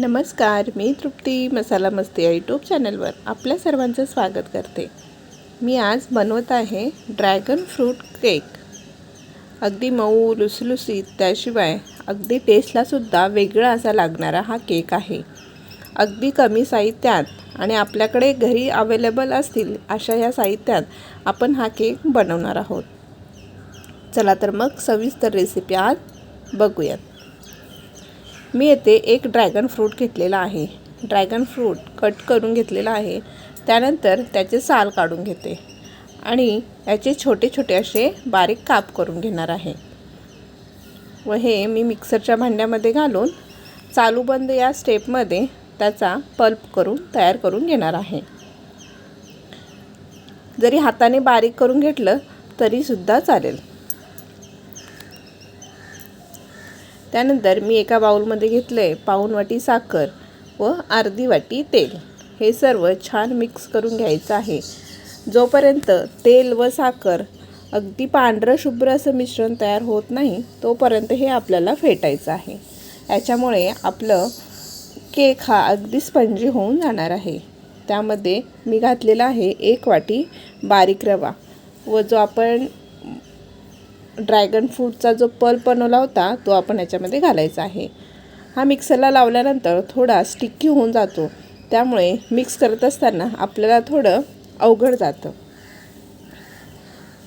नमस्कार मी तृप्ती मसाला मस्ती या यूट्यूब चॅनलवर आपल्या सर्वांचं स्वागत करते. मी आज बनवत आहे ड्रॅगन फ्रूट केक. अगदी मऊ लुसलुसीत त्याशिवाय अगदी टेस्टलासुद्धा वेगळा असा लागणारा हा केक आहे. अगदी कमी साहित्यात आणि आपल्याकडे घरी अवेलेबल असतील अशा या साहित्यात आपण हा केक बनवणार आहोत. चला तर मग सविस्तर रेसिपी आज बघूयात. मी येथे एक ड्रॅगन फ्रूट घेतलेला आहे. ड्रॅगन फ्रूट कट करून घेतलेला आहे. त्यानंतर त्याचे साल काढून घेते आणि याचे छोटे छोटे असे बारीक काप करून घेणार आहे. व हे मी मिक्सरच्या भांड्यामध्ये घालून चालू बंद या स्टेपमध्ये त्याचा पल्प करून तयार करून घेणार आहे. जरी हाताने बारीक करून घेतलं तरीसुद्धा चालेल. त्यानंतर मी एका बाऊलमध्ये घेतलं आहे पाऊण वाटी साखर व अर्धी वाटी तेल. हे सर्व छान मिक्स करून घ्यायचं आहे. जोपर्यंत तेल व साखर अगदी पांढरं शुभ्र असं मिश्रण तयार होत नाही तोपर्यंत हे आपल्याला फेटायचं आहे. याच्यामुळे आपलं केक हा अगदी स्पंजी होऊन जाणार आहे. त्यामध्ये मी घातलेला आहे एक वाटी बारीक रवा व जो आपण ड्रॅगन फ्रूटचा जो पल्प बनवला होता तो आपण याच्यामध्ये घालायचा आहे. हा मिक्सरला लावल्यानंतर थोडा स्टिक्की होऊन जातो. त्यामुळे मिक्स करत असताना आपल्याला थोडं अवघड जातं.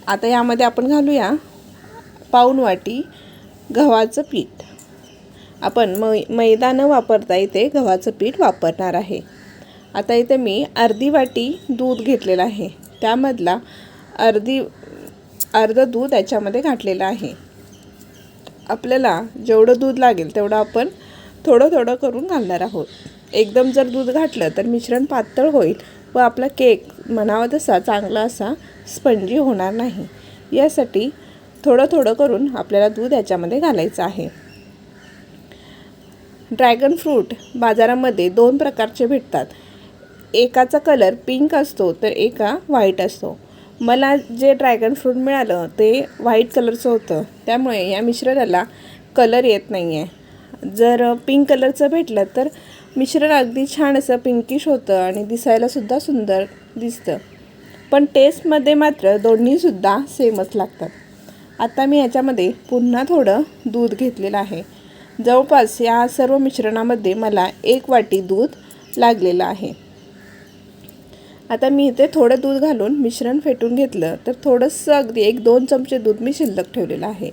आता यामध्ये आपण घालूया पाऊन वाटी गव्हाचं पीठ. आपण मै मैदा न वापरता इथे गव्हाचं पीठ वापरणार आहे. आता इथे मी अर्धी वाटी दूध घेतलेलं आहे. त्यामधला अर्धी अर्धं दूध याच्यामध्ये घातलेलं आहे. आपल्याला जेवढं दूध लागेल तेवढं आपण थोडं थोडं करून घालणार आहोत. एकदम जर दूध घातलं तर मिश्रण पातळ होईल व आपला केक म्हणावा तसा चांगला असा स्पंजी होणार नाही. यासाठी थोडं थोडं करून आपल्याला दूध याच्यामध्ये घालायचं आहे. ड्रॅगन फ्रूट बाजारामध्ये दोन प्रकारचे भेटतात. एकाचा कलर पिंक असतो तर एका व्हाईट असतो. मला जे ड्रॅगन फ्रूट मिळालं ते व्हाईट कलरचं होतं. त्यामुळे या मिश्रणाला कलर येत नाही आहे जर पिंक कलरचं भेटलं तर मिश्रण अगदी छान असं पिंकिश होतं आणि दिसायलासुद्धा सुंदर दिसतं. पण टेस्टमध्ये मात्र दोन्हीसुद्धा सेमच लागतात. आता मी याच्यामध्ये पुन्हा थोडं दूध घेतलेलं आहे. जवळपास या सर्व मिश्रणामध्ये मला एक वाटी दूध लागलेलं आहे. आता मी इथे थोडं दूध घालून मिश्रण फेटून घेतलं तर थोडंसं अगदी एक दोन चमचे दूध मी शिल्लक ठेवलेलं आहे.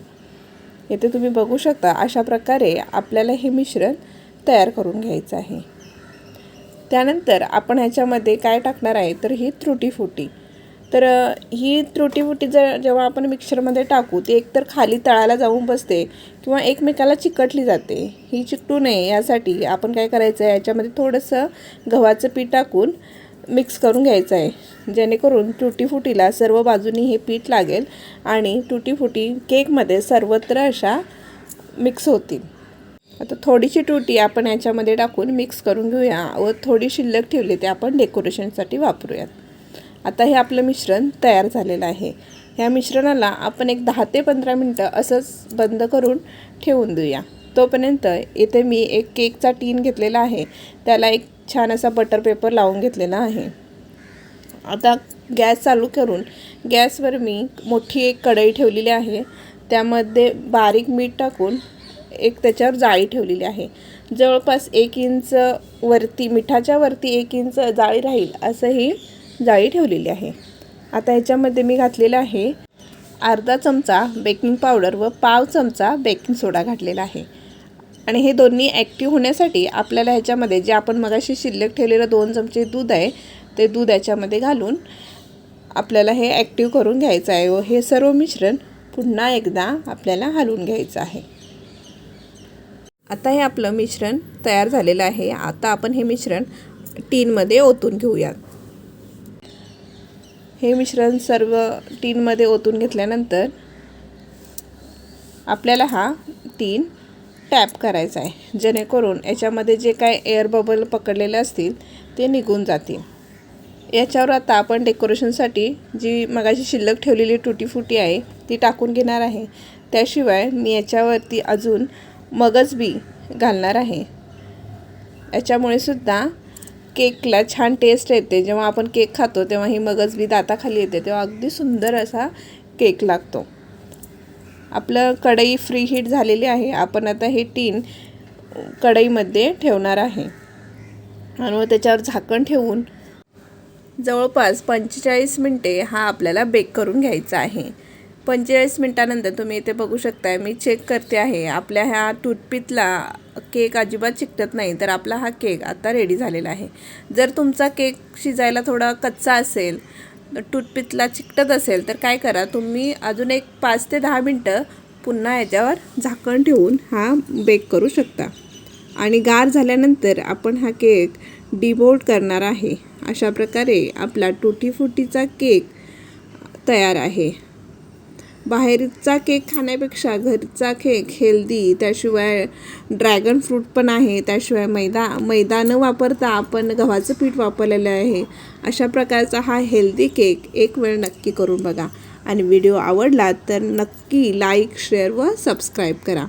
इथे तुम्ही बघू शकता अशा प्रकारे आपल्याला हे मिश्रण तयार करून घ्यायचं आहे. त्यानंतर आपण ह्याच्यामध्ये काय टाकणार आहे तर ही त्रुटी फुटी. तर ही त्रुटी फुटी जर जेव्हा आपण मिक्सरमध्ये टाकू ती एकतर खाली तळाला जाऊन बसते किंवा एकमेकाला चिकटली जाते. ही चिकटू नये यासाठी आपण काय करायचं आहे याच्यामध्ये थोडंसं गव्हाचं पीठ टाकून मिक्स करून घ्यायचं आहे. जेणेकरून तुटीफुटीला सर्व बाजूनी हे पीठ लागेल आणि तुटीफुटी केकमध्ये सर्वत्र अशा मिक्स होतील. आता थोडीशी टुटी आपण याच्यामध्ये टाकून मिक्स करून घेऊया व थोडी शिल्लक ठेवली ते आपण डेकोरेशनसाठी वापरूयात. आता हे आपलं मिश्रण तयार झालेलं आहे. ह्या मिश्रणाला आपण एक दहा ते पंधरा मिनटं असंच बंद करून ठेवून देऊया. तोपर्यंत इथे मी एक केकचा टीन घेतलेला आहे. त्याला एक छान असा बटर पेपर लावून घेतलेला आहे. आता गॅस चालू करून गॅसवर मी मोठी एक कढई ठेवलेली आहे. त्यामध्ये बारीक मीठ टाकून एक त्याच्यावर जाळी ठेवलेली आहे. जवळपास एक इंच वरती मिठाच्या वरती एक इंच जाळी राहील असं ही जाळी ठेवलेली आहे. आता ह्याच्यामध्ये मी घातलेलं आहे अर्धा चमचा बेकिंग पावडर व पाव चमचा बेकिंग सोडा घातलेला आहे. आणि हे दोन्ही ॲक्टिव्ह होण्यासाठी आपल्याला ह्याच्यामध्ये जे आपण मगाशी शिल्लक ठेवलेलं दोन चमचे दूध आहे ते दूध याच्यामध्ये घालून आपल्याला हे ॲक्टिव्ह करून घ्यायचं आहे. व हे सर्व मिश्रण पुन्हा एकदा आपल्याला हलवून घ्यायचं आहे. आता हे आपलं मिश्रण तयार झालेलं आहे. आता आपण हे मिश्रण टीनमध्ये ओतून घेऊयात. हे मिश्रण सर्व टीनमध्ये ओतून घेतल्यानंतर आपल्याला हा टीन टॅप करायचा आहे. जेणेकरून याच्यामध्ये जे काय एअर बबल पकडलेले असतील ते निघून जातील. याच्यावर आता आपण डेकोरेशनसाठी जी मगाशी शिल्लक ठेवलेली टुटी फुटी आहे ती टाकून घेणार आहे. त्याशिवाय मी याच्यावरती अजून मगज बी घालणार आहे. याच्यामुळे सुद्धा केकला छान टेस्ट येते. जेव्हा आपण केक खातो तेव्हा ही मगज बी दाताखाली येते. तेव्हा अगदी सुंदर असा केक लागतो. आपलं कढई फ्री हीट झालेली आहे. आपण आता हे टीन कढईमध्ये ठेवणार आहे. आणि मग त्याच्यावर झाकण ठेवून जवळपास पंचेचाळीस मिनटे हा आपल्याला बेक करून घ्यायचा आहे. पंचेचाळीस मिनटानंतर तुम्ही इथे बघू शकताय मी चेक करते आहे. आपल्या ह्या टूथपिकला केक अजिबात चिकटत नाही तर आपला हा केक आता रेडी झालेला आहे. जर तुमचा केक शिजायला थोडा कच्चा असेल टूथपिकला चिकटत असेल तर काय करा तुम्ही अजून एक पाच ते दहा मिनटं पुन्हा याच्यावर झाकण ठेवून हा बेक करू शकता. आणि गार झाल्यानंतर आपण हा केक डिमोल्ड करणार आहे. अशा प्रकारे आपला टुटी फुटीचा केक तयार आहे. बाहेरचा केक खाण्यापेक्षा घरचा केक हेल्दी त्याशिवाय ड्रॅगन फ्रूट पण आहे त्याशिवाय मैदा मैदा न वापरता आपण गव्हाचं पीठ वापरलेलं आहे. अशा प्रकारचा हा हेल्दी केक एक वेळ नक्की करून बघा. आणि व्हिडिओ आवडला तर नक्की लाईक शेअर व सबस्क्राईब करा.